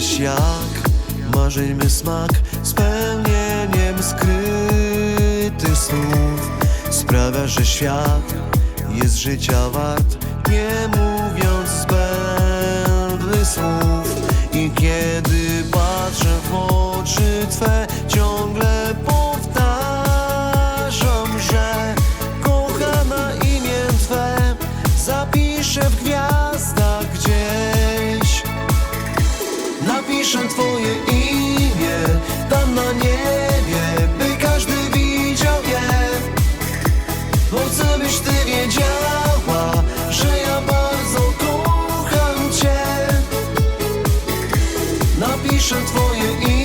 Jesteś jak? Marzeń my smak Spełnieniem skrytych snów Sprawia, że świat jest życia wart Nie mówiąc zbędnych słów. I kiedy patrzę w oczy Twe Ciągle powtarzam, Napiszę twoje imię tam na niebie, by każdy widział je. Bo chcę byś ty wiedziała, że ja bardzo kocham cię. Napiszę twoje imię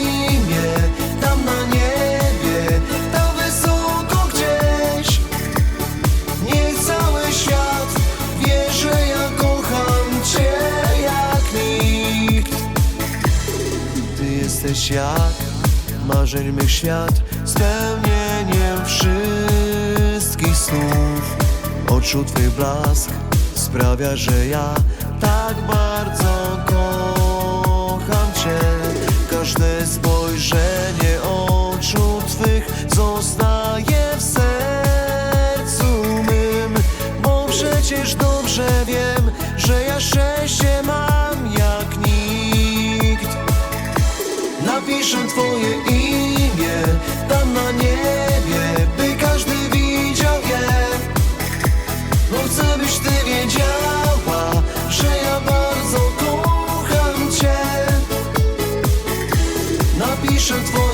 jesteś jak marzeń mych świat Spełnieniem wszystkich snów. Oczu twych blask sprawia, że ja tak bardzo kocham Cię. Każde spojrzenie oczu Twych zostaje w sercu mym Bo przecież dobrze wiem, że ja szczęście mam. piszę Twoje imię tam na niebie, by każdy widział je. Bo chcę, byś Ty wiedziała, że ja bardzo kocham Cię. Napiszę Twoje